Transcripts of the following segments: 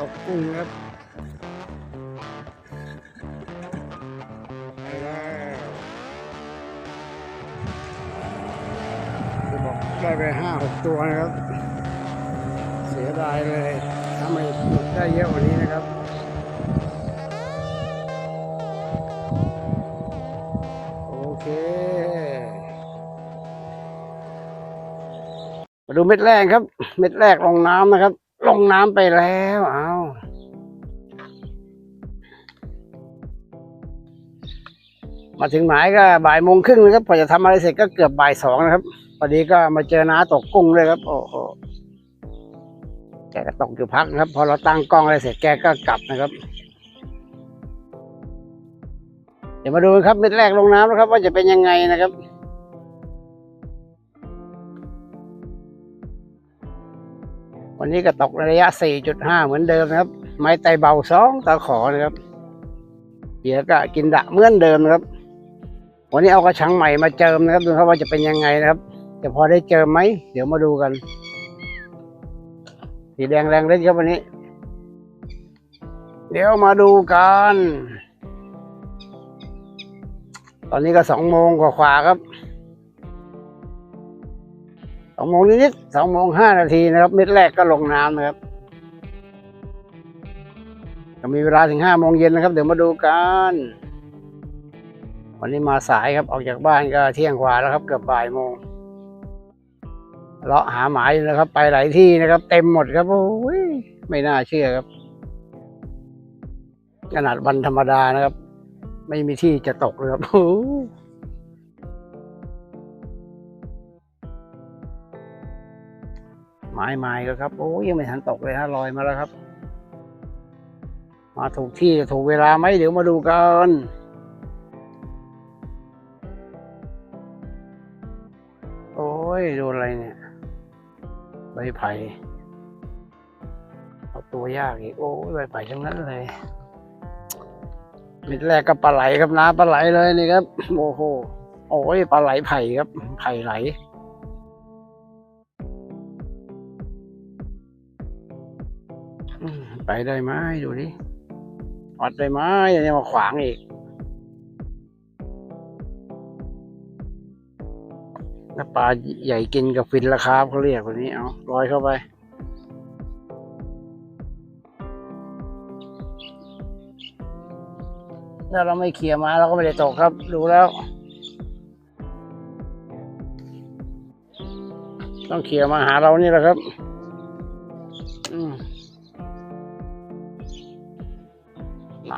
ตกกุ้งครับไปแล้วจะบอกได้ไปห้าหกตัวนะครับ เสียดายเลยถ้าไม่ได้เยอะกว่านี้นะครับโอเคมาดูเม็ดแรกครับ เม็ดแรกลงน้ำนะครับ งน้ำไปแล้วเอามาถึงหมายก็บ่ายโมงครึ่งนะครับพอจะทำอะไรเสร็จก็เกือบบ่ายสองนะครับพอดีก็มาเจอน้าตกกุ้งเลยครับ โอ้โหแกก็ตกอยู่พักนะครับ พอเราตั้งกล้องอะไรเสร็จแกก็กลับนะครับ เดี๋ยวมาดูครับเม็ดแรกลงน้ำนะครับ ว่าจะเป็นยังไงนะครับ วันนี้ก็ตกระยะ 4.5 เหมือนเดิมนะครับ ไม้ไตเบาสองตาขอนะครับเหยื่อก็กินดะเหมือนเดิมนะครับ วันนี้เอากระชังใหม่มาเจิมนะครับดูครับว่าจะเป็นยังไงนะครับ จะพอได้เจิมไหมเดี๋ยวมาดูกัน สีแดงแรงเล่นครับวันนี้ เดี๋ยวมาดูกัน ตอนนี้ก็สองโมงกว่าๆครับ องโมงนิดๆสองโมงห้านาทีนะครับ เม็ดแรกก็ลงน้ำนะครับก็มีเวลาถึงห้าโมงเย็นนะครับ เดี๋ยวมาดูกัน วันนี้มาสายครับออกจากบ้านก็เที่ยงกว่าแล้วครับ เกือบบ่ายโมงเลาะหาหมายอยู่นะครับ ไปหลายที่นะครับ เต็มหมดครับโอ้ยไม่น่าเชื่อครับ ขนาดวันธรรมดานะครับ ไม่มีที่จะตกเลยครับ ม้ไม้ก็ครับโอ้ยยังไม่ทันตกเลยฮะลอยมาแล้วครับ มาถูกที่ถูกเวลาไหมเดี๋ยวมาดูกันโอ้ยดูอะไรเนี่ยใบไผ่เอาตัวยากอีกโอ้ยใบไผ่ทั้งนั้นเลยมิดแรกก็ปลาไหลครับนะปลาไหลเลยนี่ครับโอ้โหโอ้ยปลาไหลไผ่ครับไผ่ไหล ไปได้ไหมดูดิวัดได้ไหมยังมาขวางอีกถ้าปลาใหญ่กินกับฟินราคาเขาเรียกวันนี้เอาลอยเข้าไป ถ้าเราไม่เคลียร์มาเราก็ไม่ได้ตกครับดูแล้ว ต้องเคลียร์มาหาเรานี่แหละครับ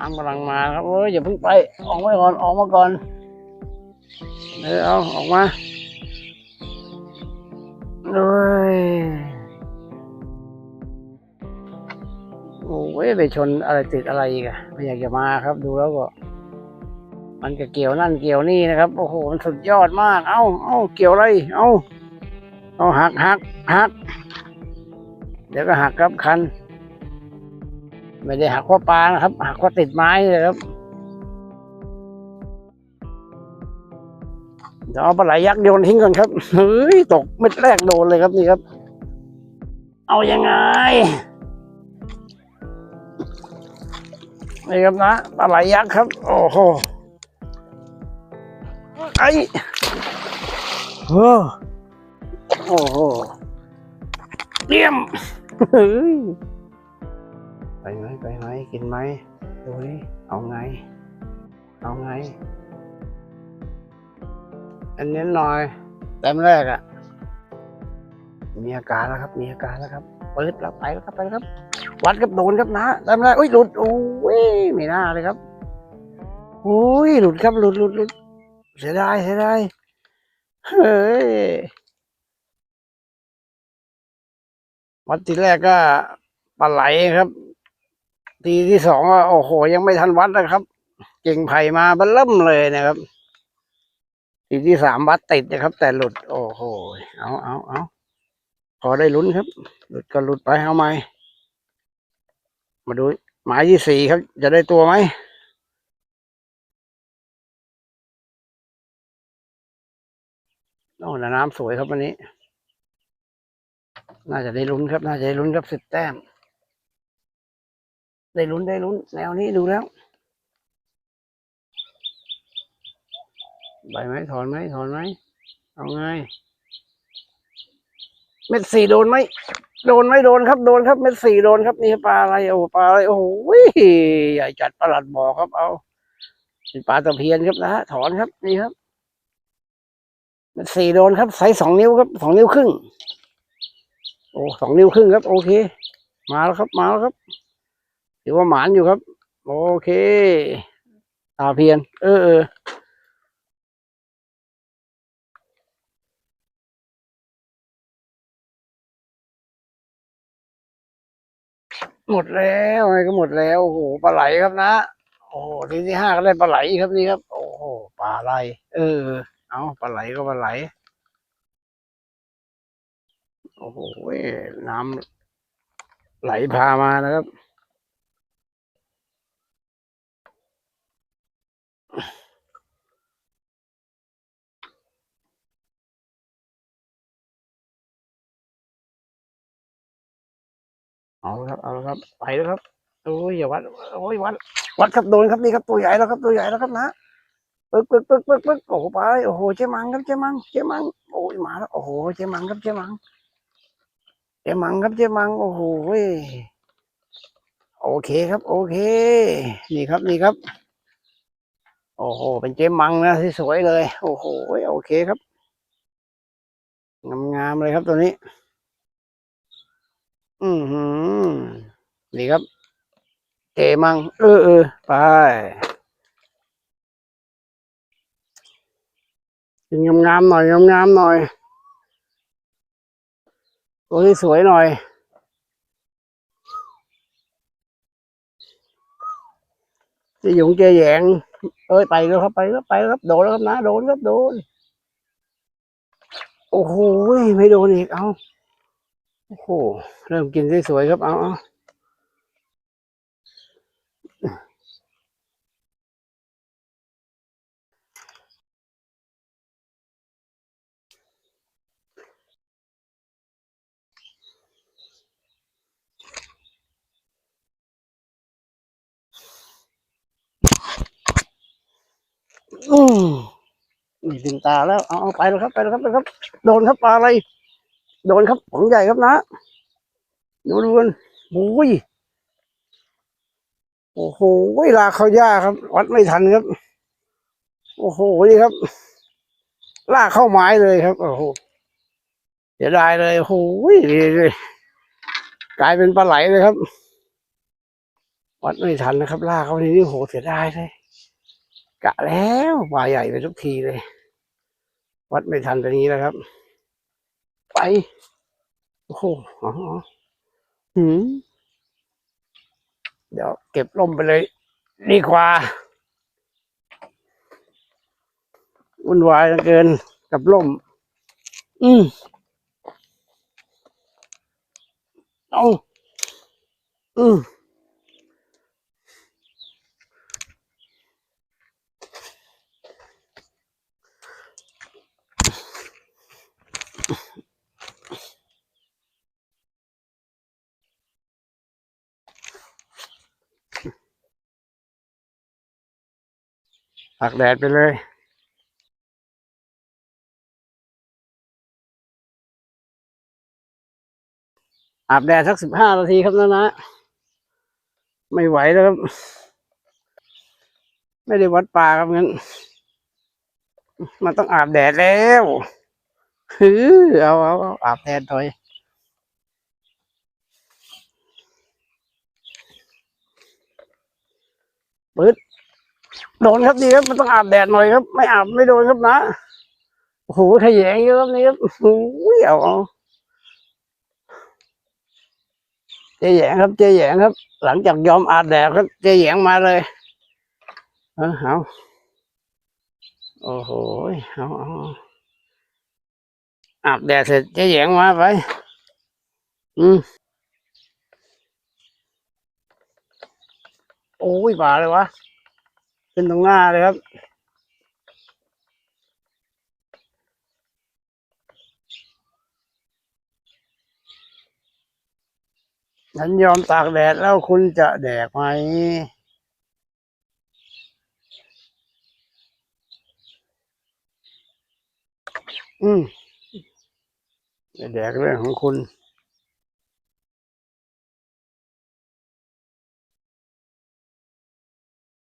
น้ำกำลังมาครับโอ้ยอย่าเพิ่งไป ออกมาก่อนออกมาก่อนเออเอาออกมาโอ้ยโอ้ยไปชนอะไรติดอะไรอีกอะไม่อยากจะมาครับ ดูแล้วก็ มันก็เกี่ยวนั่นเกี่ยวนี่นะครับ โอ้โหมันสุดยอดมาก เอ้าเอ้าเกี่ยวอะไร เอ้าเอาหักหักหัก เดี๋ยวก็หักครับคัน ไม่ได้หักเพราปลานะครับ หักเพราติดไม้เลยครับเดี๋ยวเอาปลาไหลยักษ์โยนทิ้งก่อนครับเฮ้ยตกเม็ดแรกโดนเลยครับนี่ครับ เอายังไงนี่ครับนะปลาไหลยักษ์ครับ โอ้โหไอ้โอ้โอ้โหเตรียมเฮ้ย ไปไหมไปไหมกินไหมดูนี่เอาไง เอาไง อันนี้หน่อยแต้มแรกอะ่ะมีอาการแล้วครับ มีอาการแล้วครับเปิดแล้วไปแล้วครับไปแล้วครับ วัดกับโดนครับนะแต้มแรกอุ้ยหลุดโอ้ยไม่น่าเลยครับโอ้ยหลุดครับหลุดหลุดหลุดเสียดายเสียดายเฮ้ยวัดทีแรกก็ปลาไหลครับ ทีที่สองก็โอ้โห ยังไม่ทันวัดนะครับ เก่งไผ่มาบันเริ่มเลยนะครับทีที่สามวัดติดนะครับ แต่หลุด โอ้โห เอาเอาเอาพอได้ลุ้นครับ หลุดก็หลุดไปเอาไหมมาดูหมายที่สี่ครับ จะได้ตัวไหมโอ้น้ำสวยครับวันนี้ น่าจะได้ลุ้นครับ น่าจะได้ลุ้นครับสิบแต้ม ได้ลุ้นได้ลุ้นแนวนี้ดูแล้วใบไหมถอนไหมถอนไหมเอาไงเม็ดสี่โดนไหมโดนไหมโดนครับโดนครับเม็ดสี่โดนครับนี่ปลาอะไรโอ้ปลาอะไรโอ้โหใหญ่จัดประหลัดบ่อครับ เอาเป็นปลาตะเพียนครับนะฮะถอนครับนี่ครับเม็ดสี่โดนครับไซส์สองนิ้วครับสองนิ้วครึ่งโอ้สองนิ้วครึ่งครับ โอเค มาแล้วครับมาแล้วครับ ถือว่าหมานอยู่ครับ โอเค ตาเพียน เออเออหมดแล้วไงก็หมดแล้วโอ้โหปลาไหลครับนะ โอ้โหทีที่ห้าก็ได้ปลาไหลครับนี่ครับ โอ้โหปลาไหลเออ เอาปลาไหลก็ปลาไหลโอ้โหน้ำไหลพามานะครับ เอาละครับ เอาละครับ ไปแล้วครับ โอ้ยอย่าวัด โอ้ยวัด วัดครับโดนครับนี่ครับตัวใหญ่แล้วครับตัวใหญ่แล้วครับนะปึ๊กปึ๊กปึ๊กปึ๊กปึ๊กโอ้โหไป โอ้โหเจ๊มังครับเจ๊มังเจ๊มัง โอ้ยมาแล้ว โอ้โหเจ๊มังครับเจ๊มัง เจ๊มังครับเจ๊มัง โอ้โหโอเคครับ โอเค นี่ครับ นี่ครับ โอ้โห เป็นเจ๊มังนะที่สวยเลย โอ้โห โอเคครับ งามๆเลยครับตัวนี้ อือหือนี่ครับเจมัง เออเออไปกินงามๆหน่อยงามๆหน่อยตัวที่สวยหน่อยจะหยงเจแยงเอ้ยไปแล้วครับไปแล้วไปแล้วครับโดนแล้วครับนะโดนครับโดน โอ้โหไม่โดนอีกเอา โอ้โห เริ่มกินได้สวยครับ เอาเอาอืมนี่ถึงตาแล้ว เอาเอาไปแล้วครับ ไปแล้วครับไปแล้วครับ โดนครับปลาอะไร โดนครับของใหญ่ครับนะดูดูกันโอ้ยโอ้โหลาเขาย่าครับ วัดไม่ทันครับ โอ้โหนี่ครับ ลากเข้าไม้เลยครับ โอ้โหเสียดายเลยโอ้โหนี่นี่กลายเป็นปลาไหลเลยครับ วัดไม่ทันนะครับ ลากเขานี่นี่โหเสียดายเลยกะแล้วปลาใหญ่ไปทุกทีเลย วัดไม่ทันตัวนี้แล้วครับ ไป โอ้โหอ๋อหืมเดี๋ยวเก็บล่มไปเลย ดีกว่าวุ่นวายเหลือเกินกับล่ม อืมเอาอืม ตากแดดไปเลยอาบแดดสักสิบห้านาทีครับนะนะ ไม่ไหวแล้วครับ ไม่ได้วัดป่าครับงั้น มันต้องอาบแดดแล้วฮือเอาเอาเอาอาบแดดหน่อยปึ๊ด โดนครับดีครับมันต้องอาบแดดหน่อยครับ ไม่อาบไม่โดนครับนะโอ้โหขยงเยอะครับนี่ครับโอ้ยเอาเอาเจ๊แยงครับเจ๊แยงครับ หลังจากยอมอาบแดดครับเจ๊แยงมาเลยเอาเอาโอ้โหเอาเอาอาบแดดเสร็จเจ๊แยงมาไปอืมโอ้ยบาเลยวะ ขึ้นตรงหน้าเลยครับ ฉันยอมตากแดดแล้วคุณจะแดกไหมอืมแดกเรื่องของคุณ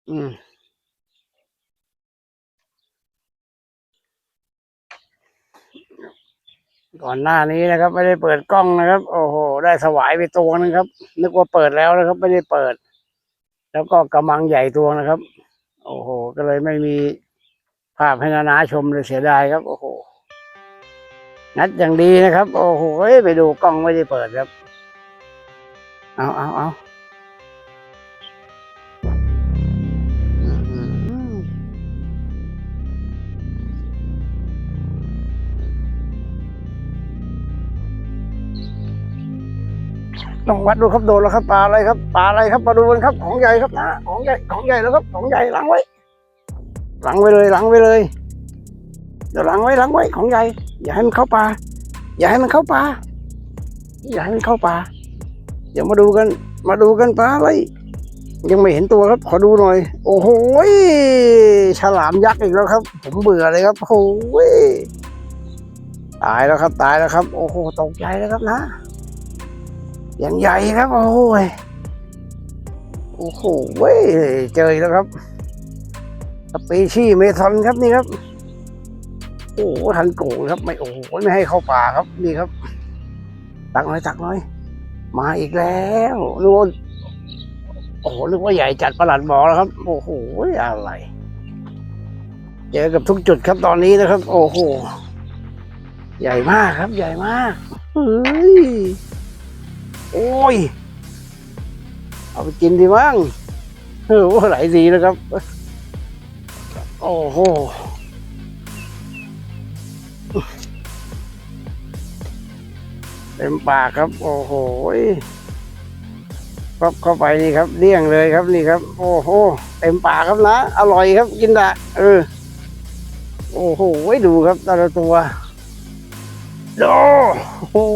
อืม ก่อนหน้านี้นะครับ ไม่ได้เปิดกล้องนะครับ โอ้โห ได้สวายไปตัวนึงครับ นึกว่าเปิดแล้วนะครับ ไม่ได้เปิด แล้วก็กระมังใหญ่ตัวนะครับ โอ้โห ก็เลยไม่มีภาพให้นานาชมเลยเสียดายครับ โอ้โหนัดอย่างดีนะครับ โอ้โหเฮ้ไปดูกล้องไม่ได้เปิดครับ เอาเอาเอา ต้องวัดดูครับโดนแล้วครับปลาอะไรครับปลาอะไรครับมาดูกันครับของใหญ่ครับนะของใหญ่ของใหญ่แล้วครับของใหญ่ล้างไว้ล้างไว้เลยล้างไว้เลยเดี๋ยวล้างไว้ล้างไว้ของใหญ่อย่าให้มันเข้าปลาอย่าให้มันเข้าปลาอย่าให้มันเข้าปลาเดี๋ยวมาดูกัน มาดูกันปลาอะไรยังไม่เห็นตัวครับ ขอดูหน่อย โอ้โหฉลามยักษ์อีกแล้วครับ ผมเบื่อเลยครับโอ้ยตายแล้วครับ ตายแล้วครับ โอ้โหตกใจแล้วครับนะ อย่างใหญ่ครับ โอ้โหยโอ้โหเว้ยเจอแล้วครับสปีชีส์เมทอนครับนี่ครับ โอ้ทันโกงครับ ไม่โอ้ไม่ให้เข้าป่าครับนี่ครับ ตักหน่อยตักหน่อย มาอีกแล้วนึกว่าโอ้โหนึกว่าใหญ่จัดประหลัดบอแล้วครับ โอ้โหอะไรเจอกับทุกจุดครับตอนนี้นะครับ โอ้โห ใหญ่มากครับ ใหญ่มากเฮ้ย โอ้ย เอาไปกินดีมั้งเออว่าไหลดีแล้วครับ โอ้โหเต็มปากครับ โอ้โหปั๊บเข้าไปนี่ครับเลี่ยงเลยครับนี่ครับ โอ้โหเต็มปากครับนะ อร่อยครับกินดะเออ โอ้โหดูครับแต่ละตัวโดโอ้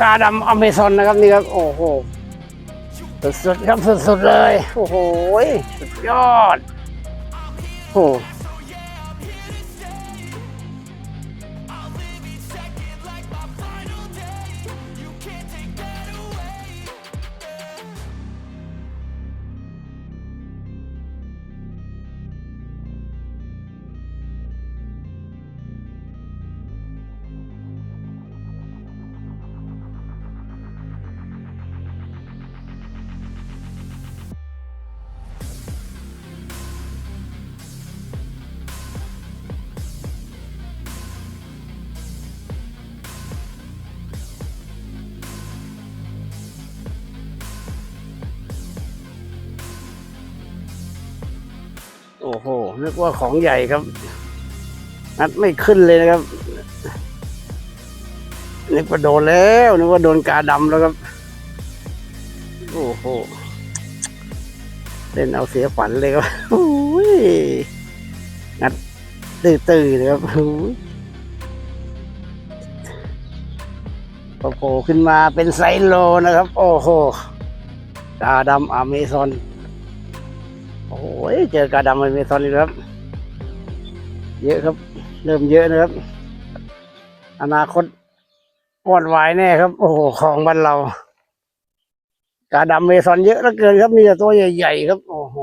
กาดำอเมซอนนะครับนี่ครับ โอ้โห สุดๆครับสุดๆเลย โอ้โห สุดยอด โอ้ อ้โห นึกว่าของใหญ่ครับ นัดไม่ขึ้นเลยนะครับ นึกว่าโดนแล้ว นึกว่าโดนกาดำแล้วครับ โอ้โห เล่นเอาเสียฝันเลยครับโอ้ยงัดตื้อๆเลยครับโผล่ขึ้นมาเป็นไซโลนะครับ โอ้โห กาดำอเมซอน โอ้ยเจอกาดำอเมซอนอีกครับ เยอะครับ เริ่มเยอะนะครับ อนาคตวอดวายแน่ครับ โอ้โหของบ้านเรา กาดำเมซอนเยอะเหลือเกินครับ มีแต่ตัวใหญ่ๆครับ โอ้โห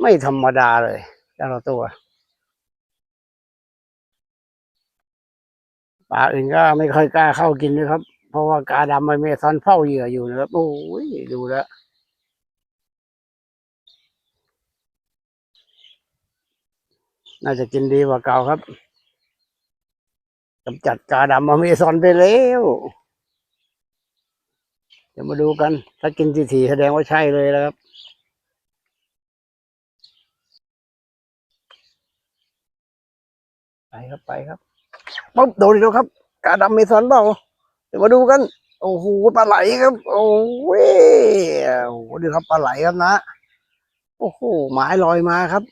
ไม่ธรรมดาเลยแต่ละตัวปลาอื่นก็ไม่ค่อยกล้าเข้ากินด้วยครับ เพราะว่ากาดำอเมซอนเฝ้าเหยื่ออยู่นะครับ โอ้ยดูแล้ว น่าจะกินดีกว่าเก่าครับกำจัดกาดำอเมซอนไปแล้ว เดี๋ยวมาดูกัน ถ้ากินทีๆแสดงว่าใช่เลยแล้วครับไปครับไปครับปุ๊บโดนอีกแล้วครับ กาดำเมซอนเปล่าเดี๋ยวมาดูกัน โอ้โหปลาไหลครับ โอ้ยโอ้โหดูครับปลาไหลครับนะ โอ้โหหมายลอยมาครับ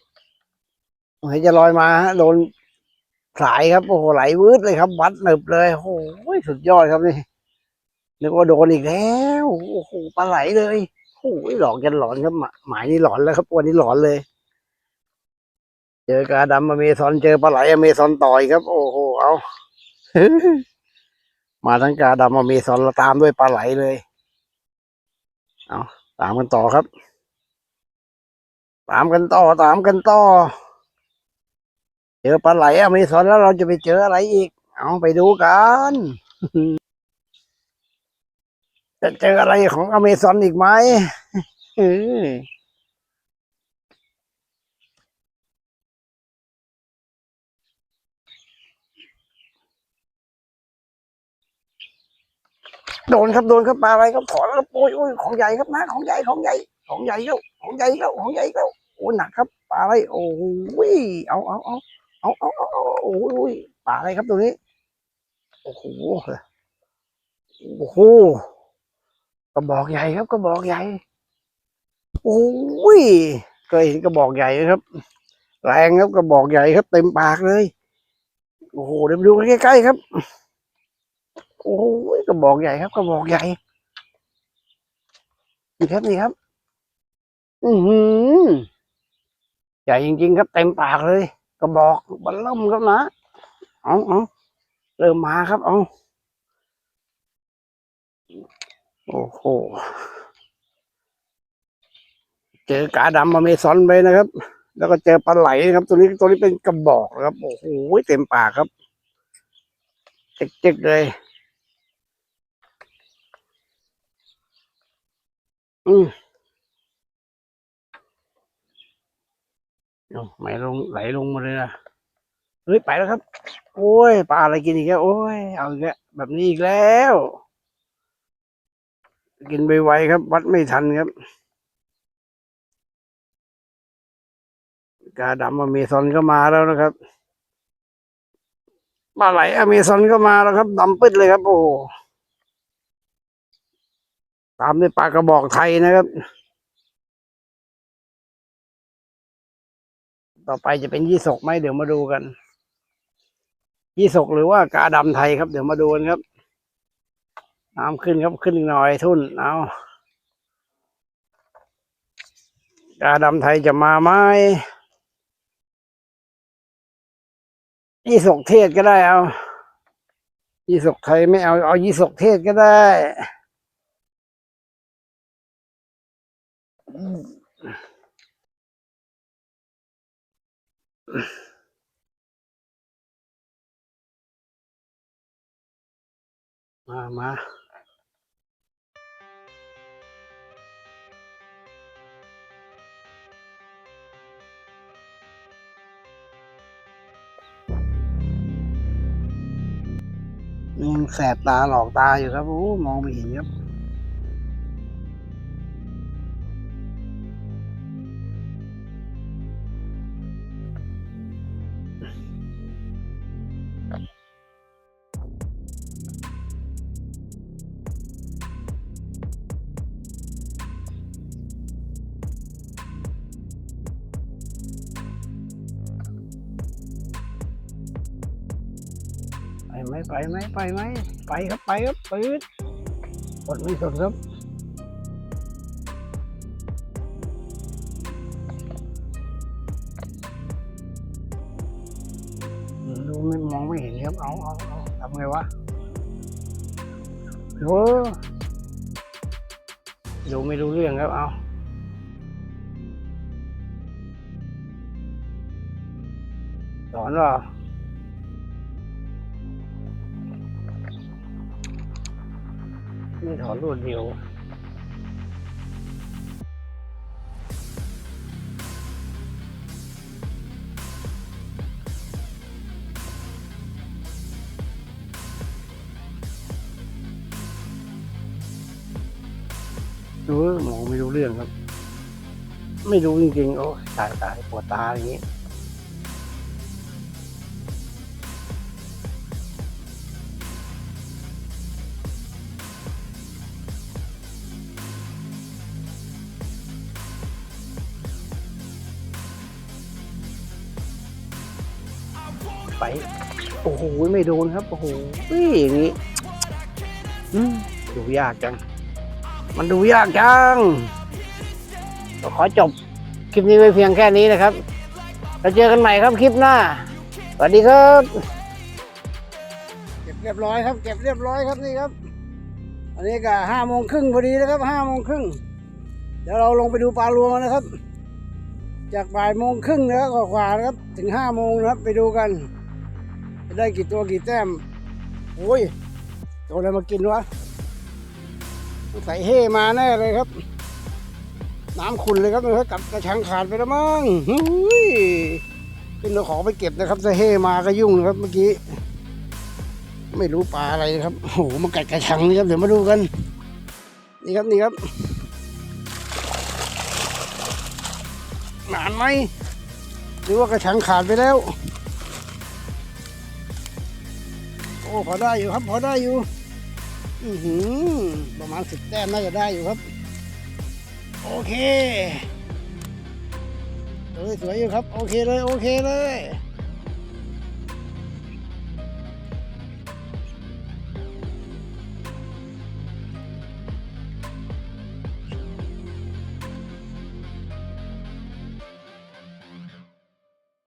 เห็นจะลอยมาโดนสายครับโอ้โหไหลวืดเลยครับ วัดหนึบเลยโอ้โหสุดยอดครับนี่นึกว่าโดนอีกแล้วโอ้โหปลาไหลเลยโอ้โหลอกกันหลอนครับหมาหมายนี่หลอนแล้วครับวันนี้หลอนเลย เจอกาดำอเมซอนเจอปลาไหลอเมซอนต่อยครับ โอ้โหเอามาทั้งกาดำอเมซอนแล้วตามด้วยปลาไหลเลย เอาตามกันต่อครับ ตามกันต่อตามกันต่อ เจอปลาไหลอเมซอนแล้วเราจะไปเจออะไรอีก เอาไปดูกัน จะเจออะไรของอเมซอนอีกไหมโดนครับโดนครับปลาอะไรครับขอแล้วโอ้ยโอ้ยของใหญ่ครับนะของใหญ่ของใหญ่ ของใหญ่แล้วของใหญ่แล้วของใหญ่แล้วโอ้หนักครับปลาอะไรโอ้ยเอาเอาเอา เอาเอาเอาเอาโอ้ยปลาอะไรครับตัวนี้ โอ้โหโอ้โหกระบอกใหญ่ครับกระบอกใหญ่ โอ้ยเคยเห็นกระบอกใหญ่ไหมครับ แรงครับกระบอกใหญ่ครับ เต็มปากเลย โอ้โหเดี๋ยวดูกันใกล้ๆครับ โอ้ยกระบอกใหญ่ครับกระบอกใหญ่นี่ครับนี่ครับ อือหือใหญ่จริงๆครับเต็มปากเลย กระบอกบันล่มครับนะเอาเอาเริ่มมาครับ เอาโอ้โห เจอกาดำอเมซอนไปนะครับ แล้วก็เจอปลาไหลครับ ตัวนี้ตัวนี้เป็นกระบอกครับ โอ้โหเต็มปากครับเจ๊กๆเลย อืม เอาไหลลงไหลลงมาเลยนะเฮ้ยไปแล้วครับ โอ้ยปลาอะไรกินอีกแล้วโอ้ยเอาอีกแล้วแบบนี้อีกแล้ว กินไปไวครับ วัดไม่ทันครับกาดำอเมซอนก็มาแล้วนะครับปลาไหลอเมซอนก็มาแล้วครับดำปึ๊ดเลยครับ โอ้โหตามด้วยปลากระบอกไทยนะครับ ต่อไปจะเป็นยี่สกไหมเดี๋ยวมาดูกัน ยี่สกหรือว่ากาดำไทยครับ เดี๋ยวมาดูกันครับ น้ำขึ้นครับขึ้นหน่อยทุ่นเอากาดำไทยจะมาไหมยี่สกเทศก็ได้เอายี่สกไทยไม่เอาเอายี่สกเทศก็ได้ มามายังแสบตาหลอกตาอยู่ครับโอ้มองไม่เห็นครับ ไหมไปไหมไปไหมไปครับไปครับปืดกดไม่สนครับดูไม่มองไม่เห็นครับเอาเอาเอาทำไงวะโอ้ดูไม่รู้เรื่องครับเอาสอนเห ถอนรวดเดียวดูมองไม่รู้เรื่องครับ ไม่รู้จริงๆโอ้ยตายตายปวดตาอย่างนี้ ไม่โดนครับโอ้โหอย่างนี้ดูยากจัง มันดูยากจัง ขอจบคลิปนี้ไว้เพียงแค่นี้นะครับ เราเจอกันใหม่ครับคลิปหน้า สวัสดีครับ เก็บเรียบร้อยครับ เก็บเรียบร้อยครับนี่ครับ อันนี้ก็ห้าโมงครึ่งพอดีนะครับห้าโมงครึ่งเดี๋ยวเราลงไปดูปลารวงนะครับ จากบ่ายโมงครึ่งนะครับกว่าๆนะครับ ถึงห้าโมงนะครับไปดูกัน ได้กี่ตัวกี่แต้มโอ้ยตัวอะไรมากินวะใส่เฮ่มาแน่เลยครับ น้ำขุ่นเลยครับเลยกัดกระชังขาดไปแล้วมั้งหุ้ยเป็นเราขอไปเก็บนะครับถ้าเฮ่มาก็ยุ่งนะครับเมื่อกี้ ไม่รู้ปลาอะไรครับโอ้โหมันกัดกระชังนี่ครับเดี๋ยวมาดูกัน นี่ครับนี่ครับนานไหมหรือว่ากระชังขาดไปแล้ว อ้พอได้อยู่ครับพอได้อยู่ อือหือประมาณสิบแต้มน่าจะได้อยู่ครับ โอเคเอ้ยสวยอยู่ครับ โอเคเลย โอเคเลย